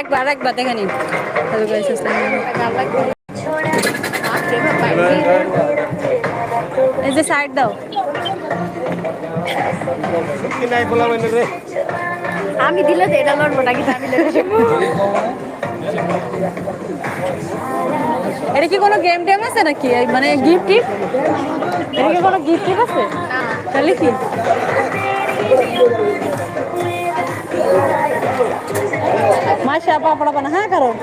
একবার আর একবার দেখে নিন। হ্যালো গাইস এই যে সাইড দাও। আমি দিলে তো এটা লড়বো নাকি এটা কি কোনো গেম টেম আছে নাকি? মানে গিফট টিফট এটা কি কোনো গিফট টিফট আছে? তাহলে কি? হ্যাঁ কারণ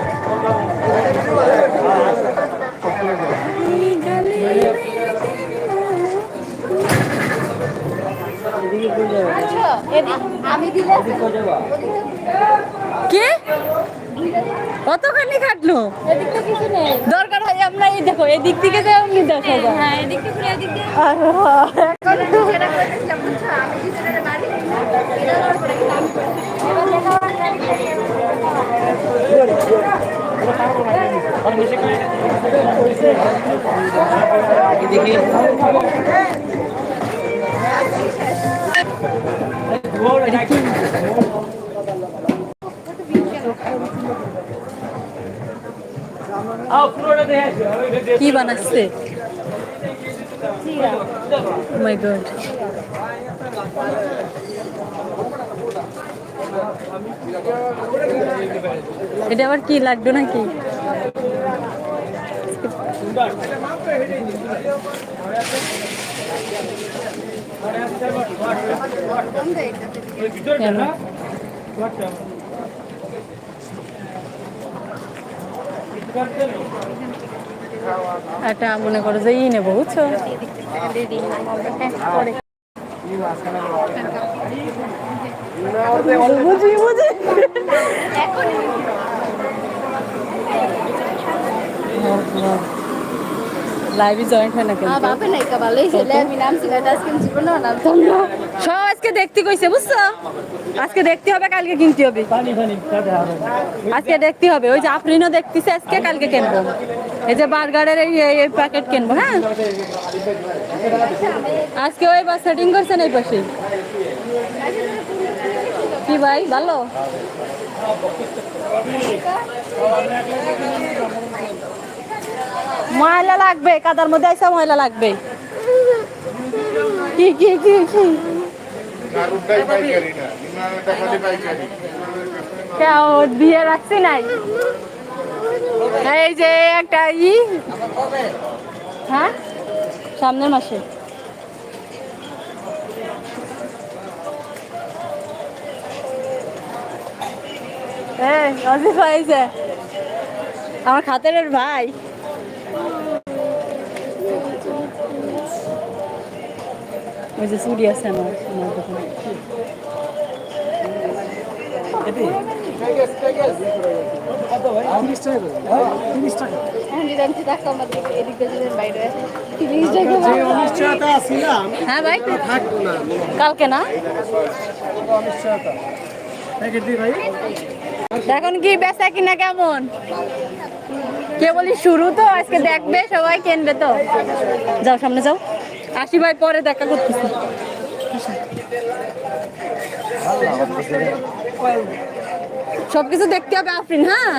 আমি কে? কতখানি খাটলো? দরকার হয় আমরা এই দেখো এদিক থেকে যে এমনি দেখা যায় হ্যাঁ এদিক থেকে এদিক আমি কি বানাচ্ছে? মাই গড এটা আবার কি লাগবে নাকি? এটা মনে করো যে ই নেব বুঝছ? বুঝি বুঝি। লাইভে জয়েন হয় না কিন্তু। বাপে নাই কা ভালোই। ছেলে আমি নাম সিলেট আজকে জীবন নাম তো সব আজকে দেখতে কইছে বুঝছ? আজকে দেখতে হবে কালকে কিনতে হবে। পানি পানি আজকে দেখতে হবে। ওই যে আফরিনও দেখতেছে আজকে কালকে কিনবো। এই যে বার্গারের এই এই প্যাকেট কিনবো হ্যাঁ? আজকে ওই বা সেটিং করছেন এই পাশে। কি ভাই ভালো? ময়লা লাগবে, কাদার মধ্যে আইসা ময়লা লাগবে। কি কি কি কি? নাই? এই যে একটা ই। হ্যাঁ? সামনের মাসে। আমার খাতের ভাই। ওই যে চুরি আছে আমার আমার দোকানে হ্যাঁ কালকে না এখন কি বেচা কিনা কেমন কে বলি শুরু তো আজকে দেখবে সবাই কিনবে তো যাও সামনে যাও. আসি ভাই পরে দেখা করতেছি। সবকিছু দেখতে হবে আফরিন হ্যাঁ?